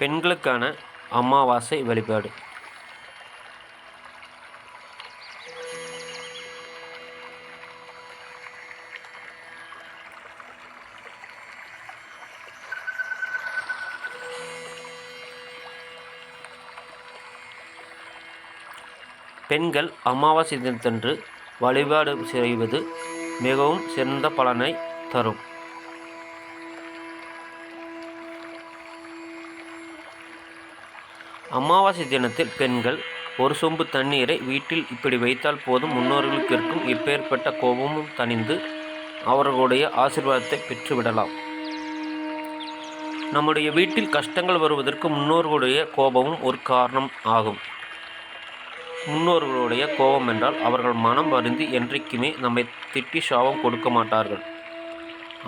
பெண்களுக்கான அமாவாசை வழிபாடு. பெண்கள் அமாவாசை தினத்தன்று வழிபாடு செய்வது மிகவும் சிறந்த பலனை தரும். அமாவாசை தினத்தில் பெண்கள் ஒரு சொம்பு தண்ணீரை வீட்டில் இப்படி வைத்தால் போதும். முன்னோர்களுக்கு இருக்கும் இப்பேற்பட்ட கோபமும் தணிந்து அவர்களுடைய ஆசிர்வாதத்தை பெற்றுவிடலாம். நம்முடைய வீட்டில் கஷ்டங்கள் வருவதற்கு முன்னோர்களுடைய கோபமும் ஒரு காரணம் ஆகும். முன்னோர்களுடைய கோபம் என்றால் அவர்கள் மனம் வருந்தி என்றைக்குமே நம்மை திட்டி சாபம் கொடுக்க மாட்டார்கள்.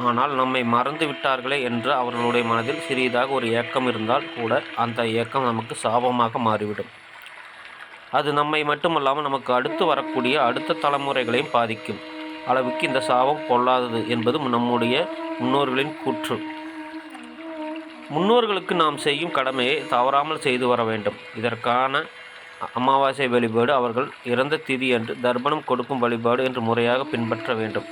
ஆனால் நம்மை மறந்து விட்டார்களே என்று அவர்களுடைய மனதில் சிறியதாக ஒரு ஏக்கம் இருந்தால் கூட அந்த ஏக்கம் நமக்கு சாபமாக மாறிவிடும். அது நம்மை மட்டுமல்லாமல் நமக்கு அடுத்து வரக்கூடிய அடுத்த தலைமுறைகளையும் பாதிக்கும். அளவுக்கு இந்த சாபம் பொல்லாதது என்பது நம்முடைய முன்னோர்களின் கூற்று. முன்னோர்களுக்கு நாம் செய்யும் கடமையை தவறாமல் செய்து வர வேண்டும். இதற்கான அமாவாசை வழிபாடு அவர்கள் இறந்த திதி என்று தர்ப்பணம் கொடுக்கும் வழிபாடு என்று முறையாக பின்பற்ற வேண்டும்.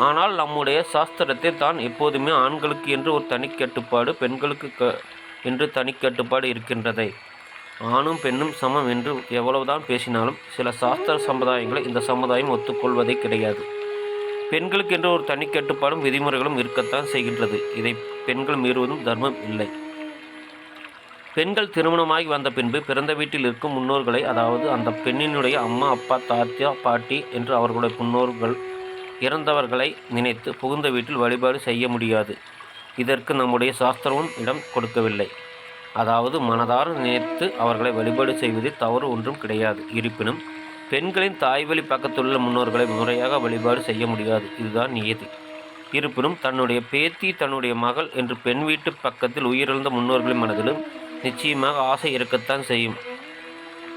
ஆனால் நம்முடைய சாஸ்திரத்தில் தான் எப்போதுமே ஆண்களுக்கு என்று ஒரு தனி கட்டுப்பாடு பெண்களுக்கு க என்று தனி கட்டுப்பாடு இருக்கின்றதை. ஆணும் பெண்ணும் சமம் என்று எவ்வளவுதான் பேசினாலும் சில சாஸ்திர சமுதாயங்களை இந்த சமுதாயம் ஒத்துக்கொள்வதே கிடையாது. பெண்களுக்கு என்று ஒரு தனி கட்டுப்பாடும் விதிமுறைகளும் இருக்கத்தான் செய்கின்றது. இதை பெண்கள் மீறுவதும் தர்மம் இல்லை. பெண்கள் திருமணமாகி வந்த பின்பு பிறந்த வீட்டில் இருக்கும் முன்னோர்களை அதாவது அந்த பெண்ணினுடைய அம்மா அப்பா தாத்தா பாட்டி என்று அவர்களுடைய முன்னோர்கள் இறந்தவர்களை நினைத்து புகுந்த வீட்டில் வழிபாடு செய்ய முடியாது. இதற்கு நம்முடைய சாஸ்திரமும் இடம் கொடுக்கவில்லை. அதாவது மனதார நினைத்து அவர்களை வழிபாடு செய்வதில் தவறு ஒன்றும் கிடையாது. இருப்பினும் பெண்களின் தாய்வழி பக்கத்துள்ள முன்னோர்களை முறையாக வழிபாடு செய்ய முடியாது. இதுதான் நியதி. இருப்பினும் தன்னுடைய பேத்தி தன்னுடைய மகள் என்று பெண் வீட்டு பக்கத்தில் உயிரிழந்த முன்னோர்களின் மனதிலும் நிச்சயமாக ஆசை இருக்கத்தான் செய்யும்.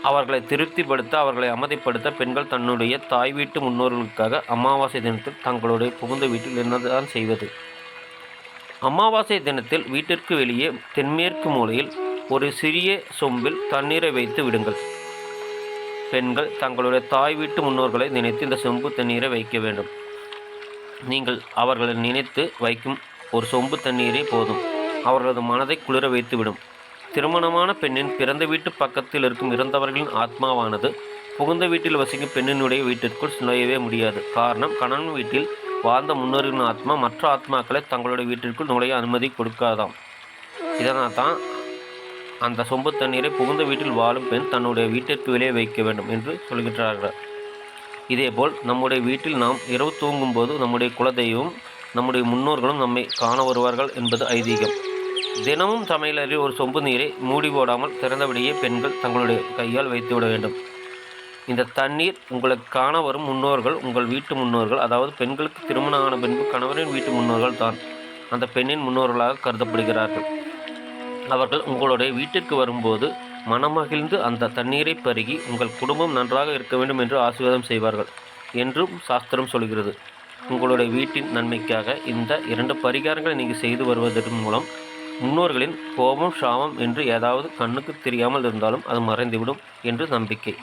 அவர்களை திருப்திப்படுத்த அவர்களை அமைதிப்படுத்த பெண்கள் தன்னுடைய தாய் வீட்டு முன்னோர்களுக்காக அமாவாசை தினத்தில் தங்களுடைய புகுந்த வீட்டில் என்னதான் செய்வது. அமாவாசை தினத்தில் வீட்டிற்கு வெளியே தென்மேற்கு மூலையில் ஒரு சிறிய சொம்பில் தண்ணீரை வைத்து விடுங்கள். பெண்கள் தங்களுடைய தாய் வீட்டு முன்னோர்களை நினைத்து இந்த சொம்பு தண்ணீரை வைக்க வேண்டும். நீங்கள் அவர்களை நினைத்து வைக்கும் ஒரு சொம்பு தண்ணீரே போதும். அவர்களது மனதை குளிர வைத்துவிடும். திருமணமான பெண்ணின் பிறந்த வீட்டு பக்கத்தில் இருக்கும் இறந்தவர்களின் ஆத்மாவானது புகுந்த வீட்டில் வசிக்கும் பெண்ணினுடைய வீட்டிற்குள் நுழையவே முடியாது. காரணம் கணவன் வீட்டில் வாழ்ந்த முன்னோர்களின் ஆத்மா மற்ற ஆத்மாக்களை தங்களுடைய வீட்டிற்குள் நுழைய அனுமதி கொடுக்காதாம். இதனால் தான் அந்த சொம்பு தண்ணீரை புகுந்த வீட்டில் வாழும் பெண் தன்னுடைய வீட்டிற்கு வெளியே வைக்க வேண்டும் என்று சொல்கின்றார்கள். இதேபோல் நம்முடைய வீட்டில் நாம் இரவு தூங்கும்போது நம்முடைய குலதெய்வம் நம்முடைய முன்னோர்களும் நம்மை காண வருவார்கள் என்பது ஐதீகம். தினமும் சமையலறையில் ஒரு சொம்பு நீரை மூடி போடாமல் திறந்தபடியே பெண்கள் தங்களுடைய கையால் வைத்துவிட வேண்டும். இந்த தண்ணீர் உங்களுக்கு காண வரும் முன்னோர்கள் உங்கள் வீட்டு முன்னோர்கள் அதாவது பெண்களுக்கு திருமணம் ஆன பின்பு கணவரின் வீட்டு முன்னோர்கள் தான் அந்த பெண்ணின் முன்னோர்களாக கருதப்படுகிறார்கள். அவர்கள் உங்களுடைய வீட்டிற்கு வரும்போது மனமகிழ்ந்து அந்த தண்ணீரை பருகி உங்கள் குடும்பம் நன்றாக இருக்க வேண்டும் என்று ஆசீர்வாதம் செய்வார்கள் என்றும் சாஸ்திரம் சொல்கிறது. உங்களுடைய வீட்டின் நன்மைக்காக இந்த இரண்டு பரிகாரங்களை நீங்கள் செய்து வருவதன் மூலம் முன்னோர்களின் கோபம் சாபம் என்று ஏதாவது கண்ணுக்கு தெரியாமல் இருந்தாலும் அது மறைந்துவிடும் என்று நம்பிக்கை.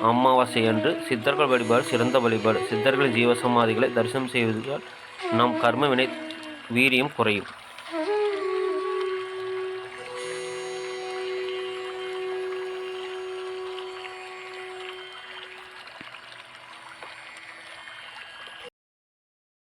அமாவாசை அன்று சித்தர்கள் வழிபாடு சிறந்த வழிபாடு. சித்தர்களின் ஜீவசமாதிகளை தரிசனம் செய்வதால் நம் கர்மவினை வீரியம் குறையும்.